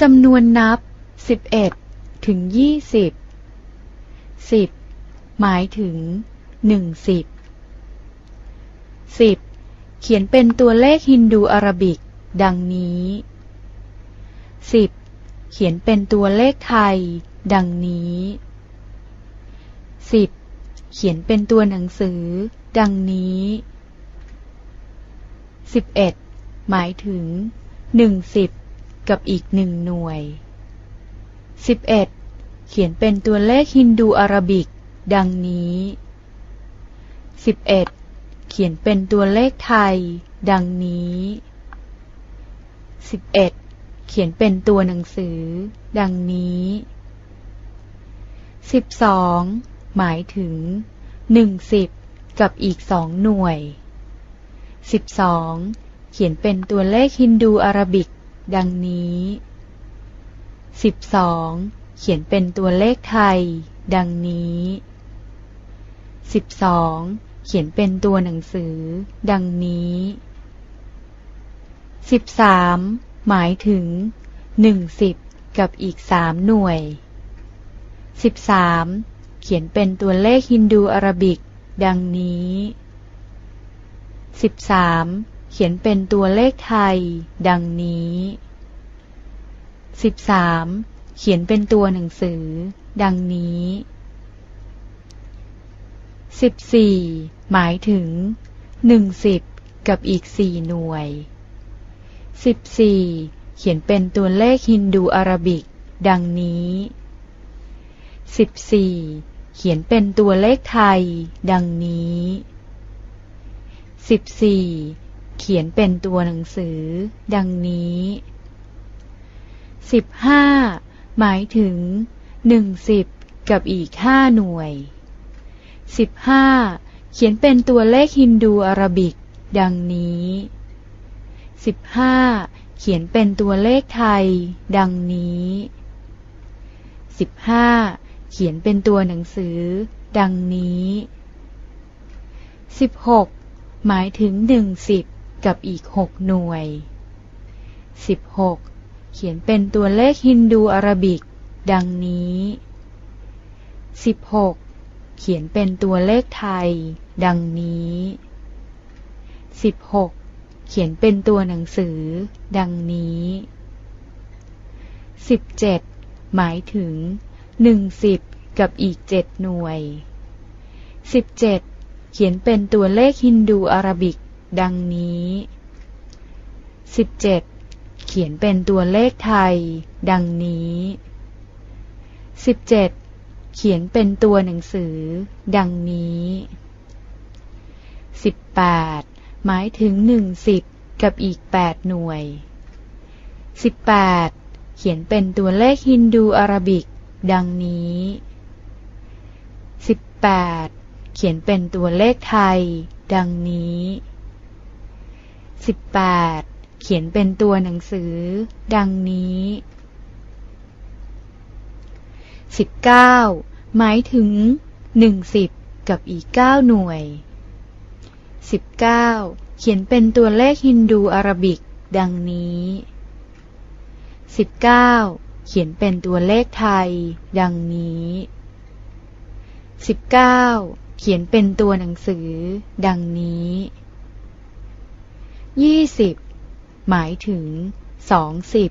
จำนวนนับ 11 ถึง 20 10 หมายถึง1สิบ10 เขียนเป็นตัวเลขฮินดูอาราบิก ดังนี้ 10 เขียนเป็นตัวเลขไทย ดังนี้ 10 เขียนเป็นตัวหนังสือ ดังนี้ 11 หมายถึง1สิบ กับอีกหนึ่งหน่วย 11 เขียนเป็นตัวเลขฮินดูอารบิก ดังนี้ 11 เขียนเป็นตัวเลขไทย ดังนี้ 11 เขียนเป็นตัวหนังสือ ดังนี้ 12 หมายถึง1สิบกับอีกสองหน่วย 12 เขียนเป็นตัวเลขฮินดูอารบิก ดังนี้ 12 เขียนเป็นตัวเลขไทย ดังนี้ 12 เขียนเป็นตัวหนังสือ ดังนี้ 13 หมายถึง1สิบกับอีกสามหน่วย 13 เขียนเป็นตัวเลขฮินดูอาราบิก ดังนี้ 13 เขียนเป็นตัวเลขไทย ดังนี้ 13 เขียนเป็นตัวหนังสือ ดังนี้ 14 หมายถึง1สิบกับอีกสี่หน่วย 14 เขียนเป็นตัวเลขฮินดูอาราบิก ดังนี้ 14 เขียนเป็นตัวเลขไทย ดังนี้ 14 เขียนเป็นตัวหนังสือ ดังนี้ 15 หมายถึง1สิบกับอีกห้าหน่วย 15 เขียนเป็นตัวเลขฮินดูอาราบิก ดังนี้ 15 เขียนเป็นตัวเลขไทย ดังนี้ 15 เขียนเป็นตัวหนังสือ ดังนี้ 16 หมายถึงหนึ่งสิบ กับอีกหกหน่วย 16 เขียนเป็นตัวเลขฮินดูอาราบิก ดังนี้ 16 เขียนเป็นตัวเลขไทย ดังนี้ 16 เขียนเป็นตัวหนังสือ ดังนี้ 17 หมายถึง1สิบกับอีกเจ็ดหน่วย 17 เขียนเป็นตัวเลขฮินดูอาราบิก ดังนี้ 17 เขียนเป็นตัวเลขไทย ดังนี้ 17 เขียนเป็นตัวหนังสือ ดังนี้ 18 หมายถึงหนึ่งสิบกับอีกแปดหน่วย 18 เขียนเป็นตัวเลขฮินดูอาราบิก ดังนี้ 18 เขียนเป็นตัวเลขไทย ดังนี้ 18 เขียนเป็นตัวหนังสือ ดังนี้ 19 หมายถึง1สิบกับอีก 9 หน่วย 19 เขียนเป็นตัวเลขฮินดูอาราบิก ดังนี้ 19 เขียนเป็นตัวเลขไทย ดังนี้ 19 เขียนเป็นตัวหนังสือ ดังนี้ 20หมายถึง2สิบ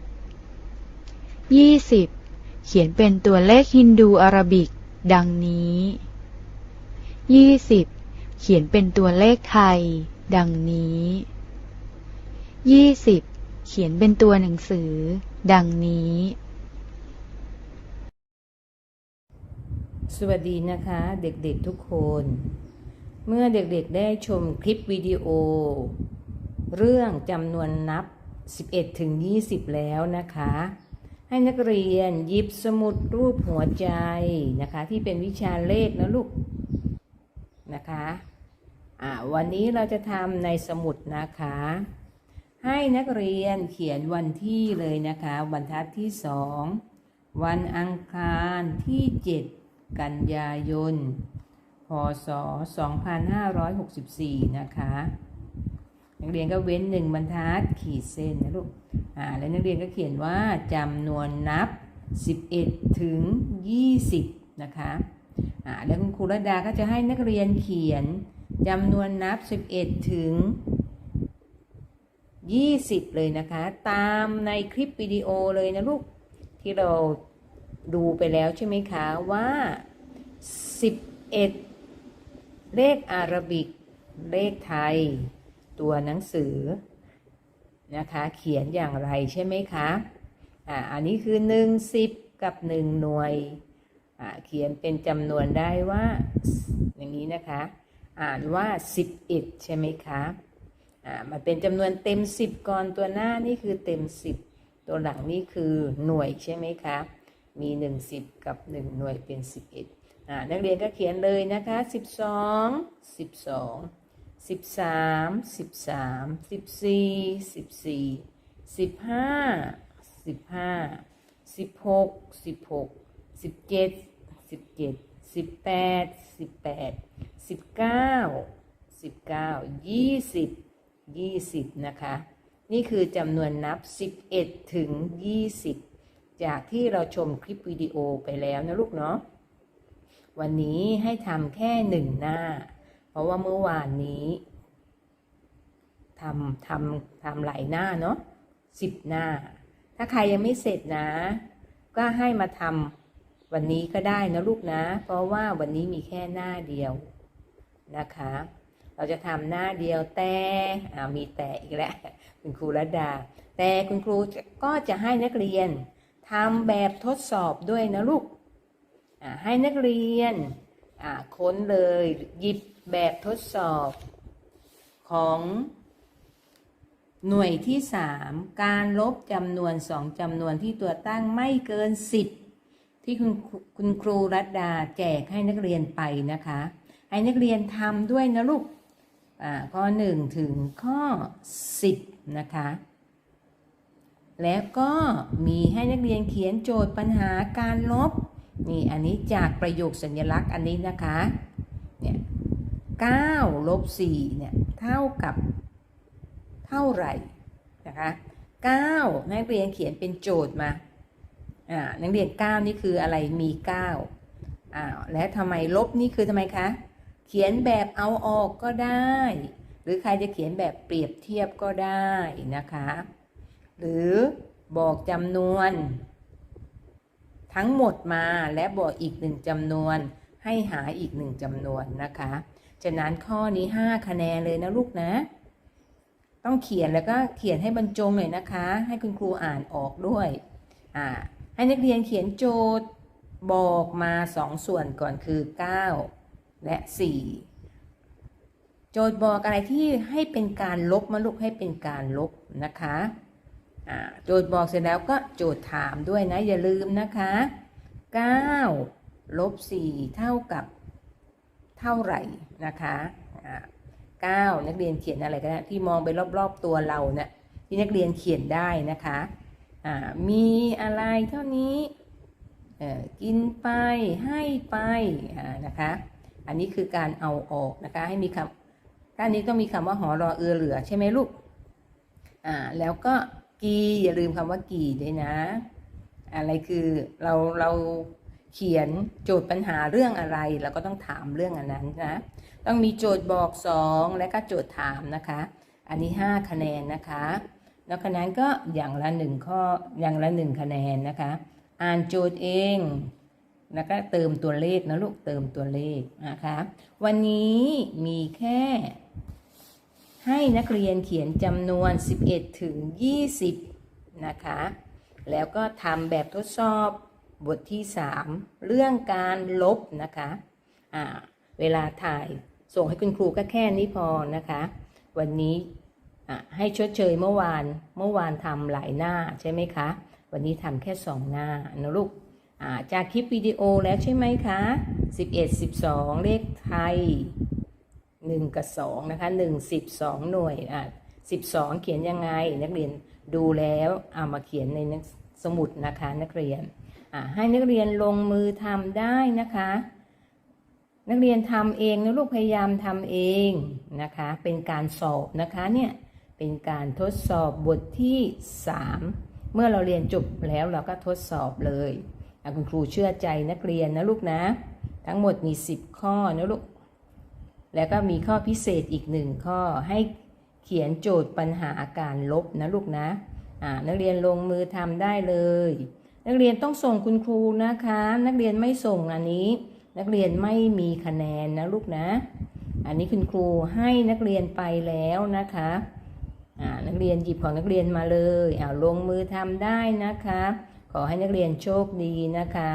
20เขียนเป็นตัวเลขฮินดูอาราบิก ดังนี้20เขียนเป็นตัวเลขไทย ดังนี้20เขียนเป็นตัวหนังสือ ดังนี้ สวัสดีนะคะเด็กๆทุกคน เมื่อเด็กๆได้ชมคลิปวิดีโอ เรื่องจำนวนนับ 11ถึง20 แล้วนะคะ ให้นักเรียนหยิบสมุดรูปหัวใจนะคะ ที่เป็นวิชาเลขนะลูกนะคะอ่าวันนี้เราจะทำในสมุดนะคะ ให้นักเรียนเขียนวันที่เลยนะคะบรรทัดที่สองวันอังคารที่ 7 กันยายนพศ2564 นะคะ นักเรียนก็เว้นหนึ่งบรรทัดขีดเส้นนะลูกอ่าแล้วนักเรียนก็เขียนว่าจำนวนนับ 11 ถึง 20 นะคะอ่าแล้วคุณครูระดาก็จะให้นักเรียนเขียนจำนวนนับ 11 ถึง 20 เลยนะคะ ตามในคลิปวิดีโอเลยนะลูก ที่เราดูไปแล้วใช่ไหมคะว่า 11 เลขอารบิก เลขไทย ตัวหนังสือนะคะ เขียนอย่างไรใช่ไหมคะอ่าอันนี้คือ1 10กับ1หน่วยอ่าเขียนเป็นจำนวนได้ว่าอย่างนี้นะคะ อ่านว่า11ใช่ไหมคะอ่ามันเป็นจำนวนเต็ม10ก่อนตัวหน้านี่คือเต็ม10ตัวหลังนี่คือหน่วยใช่ไหมคะมี1 10กับ1หน่วยเป็น11อ่านักเรียนก็เขียนเลยนะคะ สิบสามสิบสามสิบสี่สิบสี่สิบห้าสิบห้าสิบหกสิบหกสิบเจ็ดสิบเจ็ดสิบแปดสิบแปดสิบเก้าสิบเก้ายี่สิบยี่สิบนะคะ นี่คือจำนวนนับสิบเอ็ดถึงยี่สิบจากที่เราชมคลิปวิดีโอไปแล้วนะลูกเนาะวันนี้ให้ทำแค่หนึ่งหน้า เพราะว่าเมื่อวานนี้ทำทำทำหลายหน้าเนาะสิบหน้า ถ้าใครยังไม่เสร็จนะ ก็ให้มาทำวันนี้ก็ได้นะลูกนะ เพราะว่าวันนี้มีแค่หน้าเดียวนะคะ เราจะทำหน้าเดียวแต่อ่ามีแต่อีกแล้วคุณครูระดา แต่คุณครูก็จะให้นักเรียนทำแบบทดสอบด้วยนะลูกให้นักเรียนอ่าค้นเลยหยิบ แบบทดสอบของหน่วยที่ 3 การลบจำนวนสองจำนวนที่ตัวตั้งไม่เกิน 10 ที่คุณคุณครูรัตดาแจกให้นักเรียนไปนะคะ ให้นักเรียนทำด้วยนะลูกอ่าข้อ 1 ถึงข้อ 10 นะคะ แล้วก็มีให้นักเรียนเขียนโจทย์ปัญหาการลบ นี่อันนี้จากประโยคสัญลักษณ์อันนี้นะคะเนี่ย 9ลบ4เนี่ยเท่ากับเท่าไหร่นะคะ9นักเรียนเขียนเป็นโจทย์มาอ่านักเรียน 9 นี่คืออะไรมี9อ่าและทำไมลบนี่คือทำไมคะ เขียนแบบเอาออกก็ได้ หรือใครจะเขียนแบบเปรียบเทียบก็ได้นะคะ หรือบอกจำนวน ทั้งหมดมาและบอกอีกหนึ่งจำนวนให้หาอีกหนึ่งจำนวนนะคะ ฉะนั้นข้อนี้ 5 คะแนนเลยนะลูกนะ ต้องเขียนแล้วก็เขียนให้บรรจงเลยนะคะ ให้คุณครูอ่านออกด้วยอ่าให้นักเรียนเขียนโจทย์บอกมาสองส่วนก่อนคือ 9 และ 4 โจทย์บอกอะไรที่ให้เป็นการลบมาลูกให้เป็นการลบนะคะอ่าโจทย์บอกเสร็จแล้วก็โจทย์ถามด้วยนะ อย่าลืมนะคะ 9 ลบ 4 เท่ากับ เท่าไหร่นะคะอ่า9นักเรียนเขียนอะไรก็ได้ที่มองไปรอบๆตัวเราเนะี่ยที่นักเรียนเขียนได้นะคะมีอะไรเท่านี้กินไปให้ไปนะคะ อันนี้คือการเอาออกนะคะให้มีคำด้านนี้ต้องมีคำว่าหอรอเอือเหลือใช่ไหมลูกอ่าแล้วก็กีอย่าลืมคำว่ากีด้วยนะ อะไรคือเราเรา เขียนโจทย์ปัญหาเรื่องอะไรเราก็ต้องถามเรื่องอันนั้นนะ ต้องมีโจทย์บอก 2 และก็โจทย์ถามนะคะ อันนี้ 5 คะแนนนะคะ แล้วคะแนนก็อย่างละ1ข้ออย่างละ 1 คะแนนนะคะ อ่านโจทย์เองแล้วก็เติมตัวเลขนะลูกเติมตัวเลขนะคะวันนี้มีแค่ ให้นักเรียนเขียนจำนวน 11 ถึง 20 นะคะ แล้วก็ทำแบบทดสอบ บทที่ 3 เรื่องการลบนะคะอ่าเวลาถ่ายส่งให้คุณครูก็แค่นี้พอนะคะ วันนี้ให้ชดเชยเมื่อวานเมื่อวานทำหลายหน้าใช่ไหมคะ วันนี้ทำแค่สองหน้านะลูกจากคลิปวิดีโอแล้วใช่ไหมคะ 11 12 เลขไทย 1 กับ 2 นะคะ 1 12 หน่วยอะ12 เขียนยังไง นักเรียนดูแล้วเอามาเขียนในสมุดนะคะนักเรียน ให้นักเรียนลงมือทำได้นะคะ นักเรียนทำเองนะลูกพยายามทำเองนะคะ เป็นการสอบนะคะเนี่ยเป็นการทดสอบบทที่ 3 เมื่อเราเรียนจบแล้วเราก็ทดสอบเลยคุณครูเชื่อใจนักเรียนนะลูกนะ ทั้งหมดมี 10 ข้อนะลูกแล้วก็มีข้อพิเศษอีกหนึ่งข้อให้เขียนโจทย์ปัญหาอาการลบนะลูกนะนักเรียนลงมือทำได้เลย นักเรียนต้องส่งคุณครูนะคะ นักเรียนไม่ส่งอันนี้ นักเรียนไม่มีคะแนนนะลูกนะ อันนี้คุณครูให้นักเรียนไปแล้วนะคะนักเรียนหยิบของนักเรียนมาเลยอ่าลงมือทำได้นะคะ ขอให้นักเรียนโชคดีนะคะ